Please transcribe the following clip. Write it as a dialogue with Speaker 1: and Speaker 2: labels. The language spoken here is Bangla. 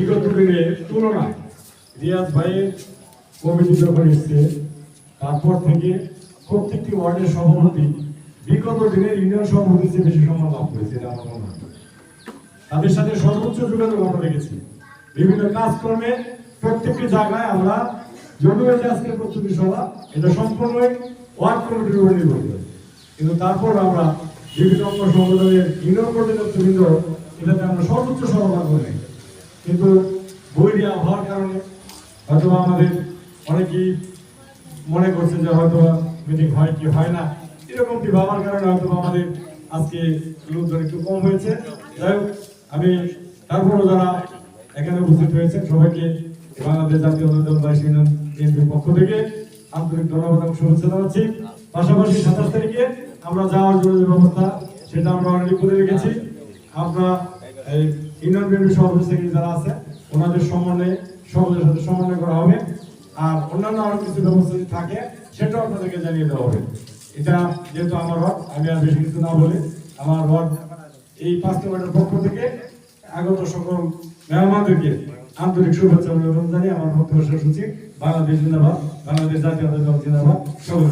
Speaker 1: বিগত দিনের তুলনায় রিয়াজ ভাইয়ের কমিটি যখন এসছে, তারপর থেকে প্রত্যেকটি ওয়ার্ডের সভাপতি বিগত দিনের ইউনিয়ন সভাপতির চেয়ে বেশি সম্মান লাভ করেছে তাদের সাথে সর্বোচ্চ যোগাযোগ আমরা রেখেছি বিভিন্ন কাজকর্মে প্রত্যেকটি জায়গায় আমরা যদিও যে আজকের প্রস্তুতি সভা। এটা সম্পূর্ণই ওয়ার্ড কমিটির উপর নির্ভর করে। কিন্তু তারপর আমরা বিভিন্ন অঙ্গ সংগঠনের ইউনিয়ন নেতৃবৃন্দ এটাতে আমরা সর্বোচ্চ সহযোগিতা করি কিন্তু বৈরী হওয়ার কারণে হয়তো আমাদের অনেকেই মনে করছে যে হয়তো মিটিং হয় কি হয় না। এরকমটি ভাবার কারণে হয়তো আমাদের আজকে লোকজন একটু কম হয়েছে। যাই হোক, আমি তারপরও যারা এখানে উপস্থিত হয়েছেন, সবাইকে বাংলাদেশ জাতীয় ইউনিয়ন বিএনপির পক্ষ থেকে আন্তরিক ধন্যবাদ এবং শুভেচ্ছা জানাচ্ছি। পাশাপাশি সাতাশ তারিখে আমরা যাওয়ার জন্য যে ব্যবস্থা, সেটা আমরা অলরেডি করে রেখেছি। আমরা এই ইউনিয়ন বিএনপি সভাপতি সেক্রেটারি যারা আছে, ওনাদের সমন্বয়ে সকলের সাথে সমন্বয় করা হবে। আর অন্যান্য আরও কিছু ব্যবস্থা থাকে, সেটাও আপনাদেরকে জানিয়ে দেওয়া হবে। এটা যেহেতু আমার ওয়ার্ড, আমি আর বেশি কিছু না বলে আমার ওয়ার্ড এই পাঁচটি ওয়ার্ডের পক্ষ থেকে আগত সকল মেহমানদেরকে আন্তরিক শুভেচ্ছা অভিনন্দন জানিয়ে আমার বক্তব্য শেষ হচ্ছে বাংলাদেশ জিন্দাবাদ, বাংলাদেশ জাতীয় জিন্দাবাদ। সকল